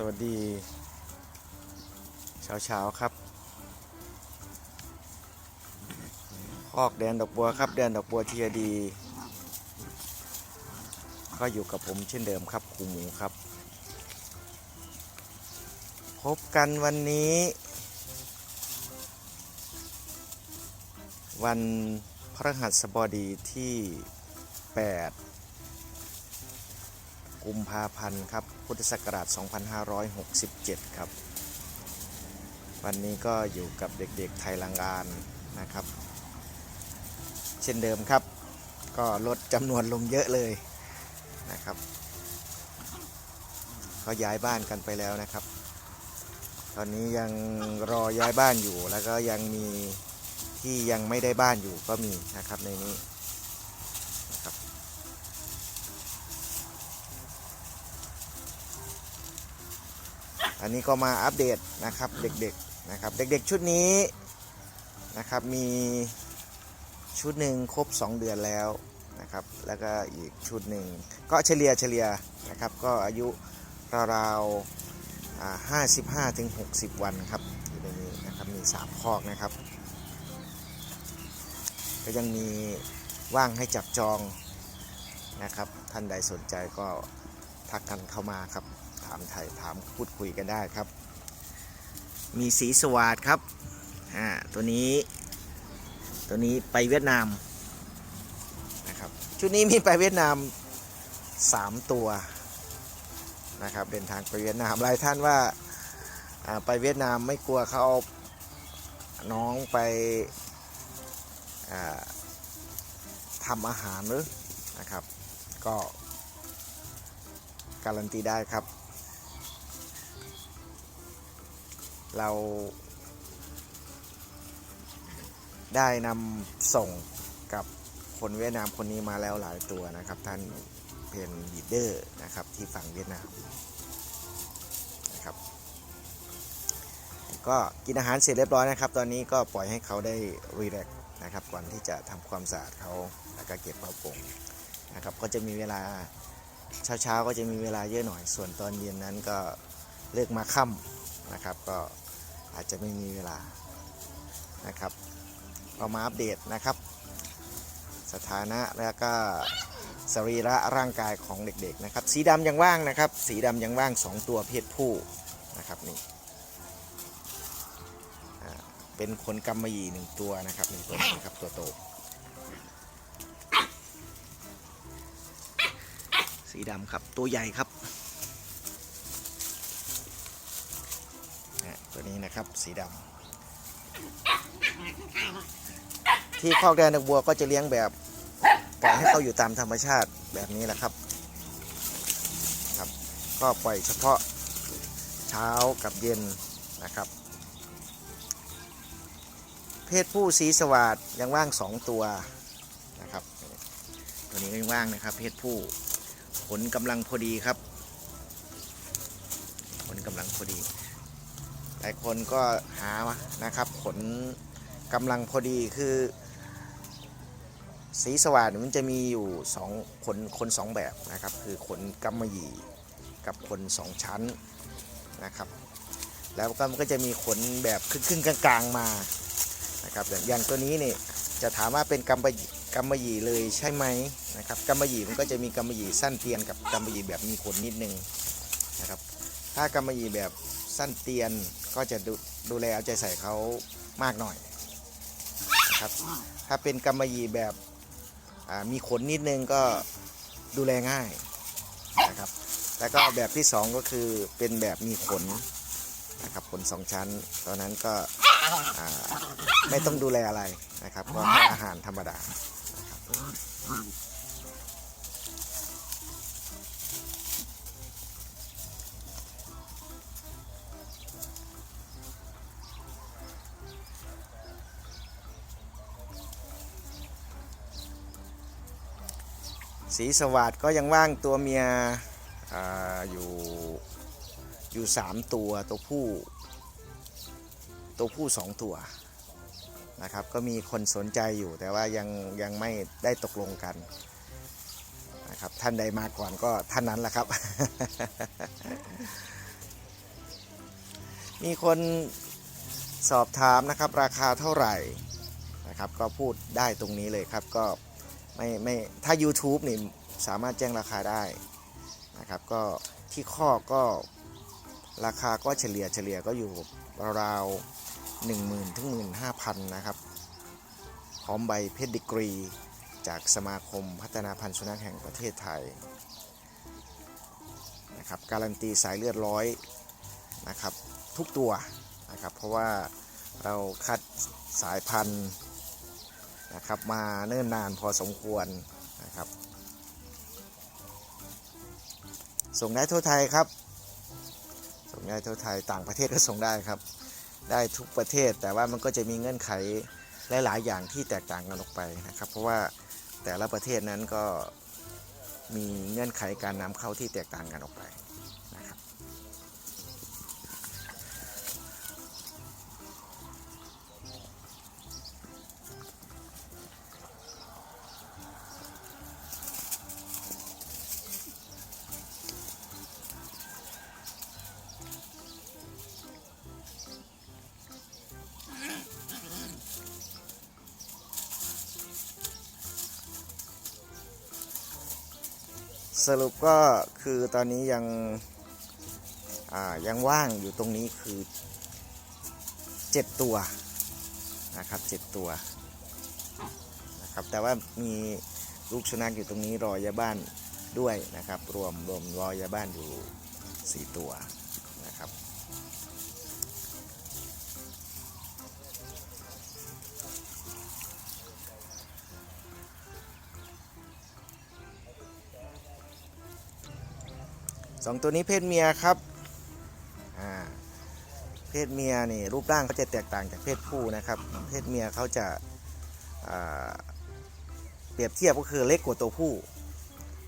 สวัสดี เช้าเช้าๆครับคอกแดนดอกบัวครับ แดนดอกบัวเทียดี ก็อยู่กับผมเช่นเดิมครับครูหมูครับ พบกันวันนี้ วันพระหัสบดีที่ 8 กุมภาพันธ์ครับ พุทธศักราช 2567 ครับ วันนี้ก็อยู่กับเด็กๆไทยลังอานนะครับ เช่นเดิมครับ ก็ลดจำนวนลงเยอะเลยนะครับก็ย้ายบ้านกันไปแล้วนะครับ ตอนนี้ยังรอย้ายบ้านอยู่แล้วก็ยังมีที่ยังไม่ได้บ้านอยู่ก็มีนะครับในนี้ อันนี้ก็มาอัปเดตนะครับเด็กๆนะครับเด็กๆชุดนี้นะครับมีชุดหนึ่งครบ 2 เดือนแล้วนะครับแล้วก็อีกชุดหนึ่งก็เฉลี่ยเฉลี่ยนะครับก็อายุราวๆห้าสิบห้าถึงหกสิบวันครับอยู่ในนี้นะครับมีสามคอกนะครับ ก็ยังมีว่างให้จับจองนะครับท่านใดสนใจก็ทักกันเข้ามาครับามไทยถามพูดคุยกันได้ครับ มีสีสวัสดครับอ่าตัวนี้ ตัวนี้ไปเวียดนามนะครับชุดนี้มีไปเวียดนาม 3 ตัวนะครับเดินทางไปเวียดนามหลายท่านว่าไปเวียดนามไม่กลัวเขาเอาน้องไปอ่าทำอาหารหรือนะครับ ก็การันตีได้ครับ เราได้นำส่งกับคนเวียดนามคนนี้มาแล้วหลายตัวนะครับ ท่านเป็นลีดเดอร์นะครับที่ฝั่งเวียดนามนะครับ ก็กินอาหารเสร็จเรียบร้อยนะครับ ตอนนี้ก็ปล่อยให้เขาได้รีแลกนะครับก่อนที่จะทำความสะอาดเขาแล้วก็เก็บเขาโป่งนะครับ ก็จะมีเวลาเช้าเช้าๆก็จะมีเวลาเยอะหน่อย ส่วนตอนเย็นนั้นก็เลิกมาค่ำนะครับ ก็ อาจจะไม่มีเวลานะครับเรามาอัปเดตนะครับ สถานะแล้วก็สรีระร่างกายของเด็กๆนะครับ สีดำยังว่างนะครับ สีดำยังว่าง 2 ตัวเพศผู้นะครับนี่เป็นขนกำมะหยี่หนึ่งตัวนะครับหนึ่งตัวนะครับตัวโตสีดำครับตัวใหญ่ครับนะ ตัวนี้นะครับ สีดำที่คอกแดนดอกบัวก็จะเลี้ยงแบบปล่อยให้เขาอยู่ตามธรรมชาติแบบนี้แหละครับครับ ก็ปล่อยเฉพาะเช้ากับเย็นนะครับ เพศผู้สีสวัสดยังว่างสองตัวนะครับ ตัวนี้ก็ยังว่างนะครับ เพศผู้ผลกำลังพอดีครับผลกำลังพอดี ลายคนก็หามานะครับผลกำลังพอดีคือ สีสว่านมันจะมีอยู่สองขนคนสองแบบนะครับ คือขนกำมะหยี่กับขนสองชั้นนะครับแล้วก็มันก็จะมีขนแบบครึ่งๆกลางๆมานะครับอย่างตัวนี้นี่จะถามว่าเป็นกำมะกำมะหยี่เลยใช่ไหมนะครับกำมะหยี่มันก็จะมีกำมะหยี่สั้นเตียนกับกำมะหยี่แบบมีขนนิดนึงนะครับถ้ากำมะหยี่แบบสั้นเตียน ก็จะดูดูแลเอาใจใส่เขามากหน่อยนะครับ ถ้าเป็นกำมะหยี่แบบอ่ามีขนนิดนึงก็ดูแลง่ายนะครับ แล้วก็แบบที่สองก็คือเป็นแบบมีขนนะครับขนสองชั้นตอนนั้นก็อ่าไม่ต้องดูแลอะไรนะครับก็ให้อาหารธรรมดานะครับ สีสวัสดก็ยังว่างตัวเมียออยู่อยู่สามตัวตัวผู้ตัวผู้สองตัวนะครับ ก็มีคนสนใจอยู่แต่ว่ายังยังไม่ได้ตกลงกันนะครับท่านใดมาก่อนก็ท่านนั้นแหละครับ มีคนสอบถามนะครับราคาเท่าไหร่นะครับ ก็พูดได้ตรงนี้เลยครับก็ ไม่ไม่ถ้า YouTube นี่สามารถแจ้งราคาได้นะครับก็ที่ข้อก็ราคาก็เฉลี่ยเฉลี่ยก็อยู่ราวๆหนึ่งหมื่นถึงหมื่นห้าพันนะครับ พร้อมใบเพชรดีกรี จากสมาคมพัฒนาพันธุ์สุนัขแห่งประเทศไทยนะครับการันตีสายเลือดร้อยนะครับทุกตัวนะครับเพราะว่าเราคัดสายพันธุ์ นะครับมาเนิ่นนานพอสมควรนะครับส่งได้ทั่วไทยครับ ส่งได้ทั่วไทยต่างประเทศก็ส่งได้ครับ ได้ทุกประเทศแต่ว่ามันก็จะมีเงื่อนไขหลายๆอย่างที่แตกต่างกันออกไปนะครับ เพราะว่าแต่ละประเทศนั้นก็มีเงื่อนไขการนำเข้าที่แตกต่างกันออกไป สรุปก็คือตอนนี้ยังยังว่างอยู่ตรงนี้คือ 7 ตัวนะครับ 7 ตัวนะครับแต่ว่ามีลูกสุนัขอยู่ตรงนี้รอยาบ้านด้วยนะครับ รวมรวมรอยาบ้านอยู่ 4 ตัว สองตัวนี้เพศเมียครับอ่าเพศเมียนี่รูปร่างเขาจะแตกต่างจากเพศผู้นะครับ เพศเมียเขาจะาเปรียบเทียบก็คือเล็กกว่าตัวผู้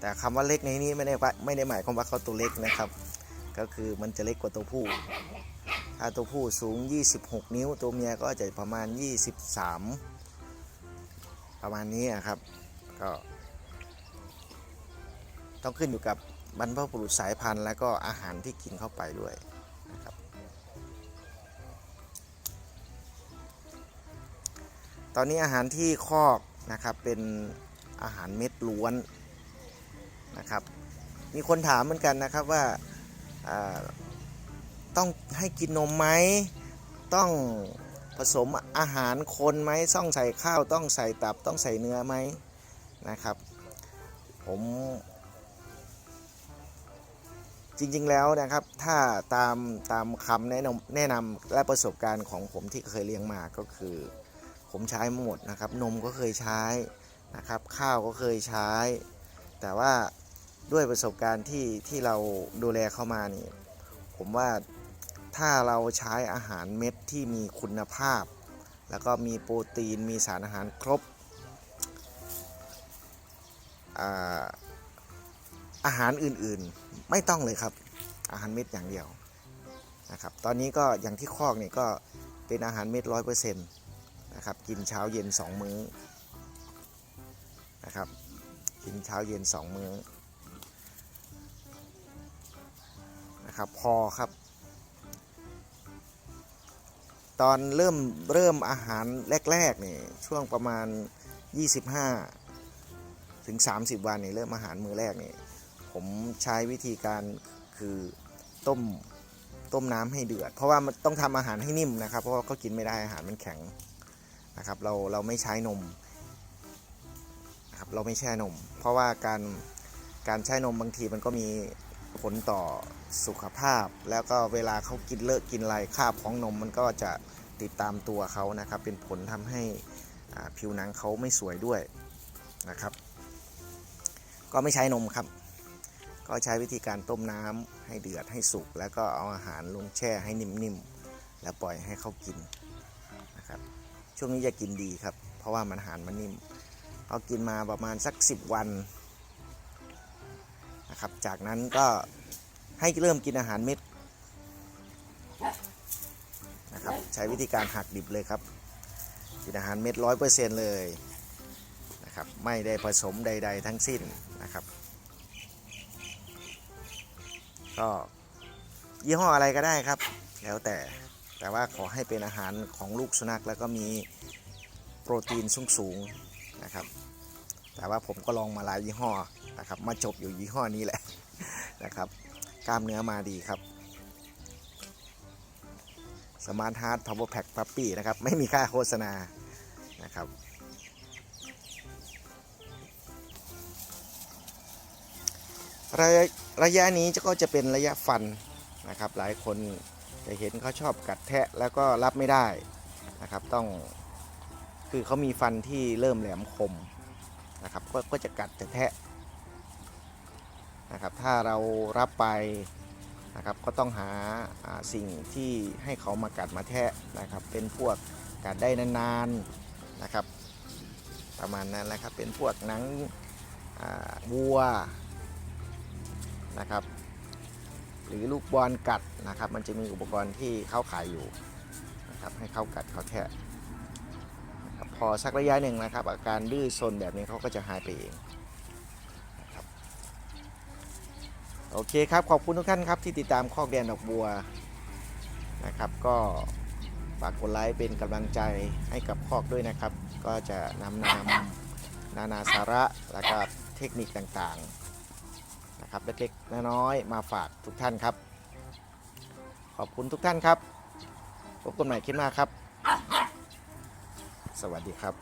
แต่คำว่าเล็กในนี้ไม่ได้ไม่ได้หมายความว่าเขาตัวเล็กนะครับ ก็คือมันจะเล็กกว่าตัวผู้ถ้าตัวผู้สูง 26 นิ้ว ตัวเมียก็จะประมาณ 23 ประมาณนี้อะครับ ก็ ต้องขึ้นอยู่กับ บรรพบุรุษสายพันธุ์ และก็อาหารที่กินเข้าไปด้วยนะครับตอนนี้อาหารที่คอกนะครับเป็นอาหารเม็ดล้วนนะครับ มีคนถามเหมือนกันนะครับว่าอ่าต้องให้กินนมไหมต้องผสมอาหารคนไหมต้องใส่ข้าวต้องใส่ตับต้องใส่เนื้อไหมนะครับ ผม จริงๆแล้วนะครับ ถ้าตามตามคำแนะนำแนะนำและประสบการณ์ของผมที่เคยเลี้ยงมาก็คือ ผมใช้หมดนะครับ นมก็เคยใช้นะครับ ข้าวก็เคยใช้ แต่ว่าด้วยประสบการณ์ที่ที่เราดูแลเข้ามานี่ ผมว่าถ้าเราใช้อาหารเม็ดที่มีคุณภาพ แล้วก็มีโปรตีนมีสารอาหารครบอ่า อาหารอื่นๆไม่ต้องเลยครับ อาหารเม็ดอย่างเดียวนะครับ ตอนนี้ก็อย่างที่คอกเนี่ยก็เป็นอาหารเม็ดร้อยเปอร์เซ็นต์นะครับกินเช้าเย็นสองมื้อนะครับกินเช้าเย็นสองมื้อนะครับพอครับ ตอนเริ่มเริ่มอาหารแรกๆเนี่ยช่วงประมาณ 25 ถึง 30 วันนี่เริ่มอาหารมื้อแรกนี่ ผมใช้วิธีการคือต้มต้มน้ำให้เดือด เพราะว่ามันต้องทำอาหารให้นิ่มนะครับ เพราะว่าเขากินไม่ได้อาหารมันแข็งนะครับ เราเราไม่ใช้นมนะครับเราไม่แช่นม เพราะว่าการการใช้นมบางทีมันก็มีผลต่อสุขภาพ แล้วก็เวลาเขากินเลอะกินไรคราบของนมมันก็จะติดตามตัวเขานะครับ เป็นผลทำให้ผิวหนังเขาไม่สวยด้วยนะครับ ก็ไม่ใช้นมครับ ก็ใช้วิธีการต้มน้ำให้เดือดให้สุก แล้วก็เอาอาหารลงแช่ให้นิ่มๆ แล้วปล่อยให้เขากินนะครับ ช่วงนี้จะกินดีครับ เพราะว่ามันอาหารมันนิ่มเอากินมาประมาณสัก 10 วันนะครับ จากนั้นก็ให้เริ่มกินอาหารเม็ดนะครับใช้วิธีการหักดิบเลยครับ กินอาหารเม็ดร้อยเปอร์เซ็นต์เลยนะครับไม่ได้ผสมใด ๆ ทั้งสิ้นนะครับ ก็ยี่ห้ออะไรก็ได้ครับ แล้วแต่แต่ว่าขอให้เป็นอาหารของลูกสุนัขแล้วก็มีโปรตีนสูงสูงๆนะครับ แต่ว่าผมก็ลองมาหลายยี่ห้อนะครับ มาจบอยู่ยี่ห้อนี้แหละนะครับ กล้ามเนื้อมาดีครับสมาร์ทฮาร์ดพาวเวอร์แพ็คปั๊ปปี้นะครับ ไม่มีค่าโฆษณานะครับระย ระยะนี้ก็จะเป็นระยะฟันนะครับ หลายคนจะเห็นเขาชอบกัดแทะแล้วก็รับไม่ได้นะครับ ต้องคือเขามีฟันที่เริ่มแหลมคมนะครับก็ก็จะกัดจะแทะนะครับ ถ้าเรารับไปนะครับก็ต้องหาาสิ่งที่ให้เขามากัดมาแทะนะครับ เป็นพวกกัดได้นานๆนะครับ ประมาณนั้นแหละครับเป็นพวกหนังวัว นะครับ หรือลูกบอลกัดนะครับ มันจะมีอุปกรณ์ที่เขาขายอยู่นะครับให้เขากัดเขาแครับพอสักระยะหนึ่งนะครับ อาการดื้อซนแบบนี้เขาก็จะหายไปเองนะครับโอเคครับ ขอบคุณทุกท่านครับที่ติดตามคอกแดนดอกบัวนะครับ ก็ฝากกดไลค์เป็นกำลังใจให้กับคอกด้วยนะครับ ก็จะนำนำนานาสาระ และก็เทคนิคต่างๆ นะครับเล็กๆน้อยๆมาฝากทุกท่านครับ ขอบคุณทุกท่านครับพบกันใหม่คลิปหน้าครับ สวัสดีครับ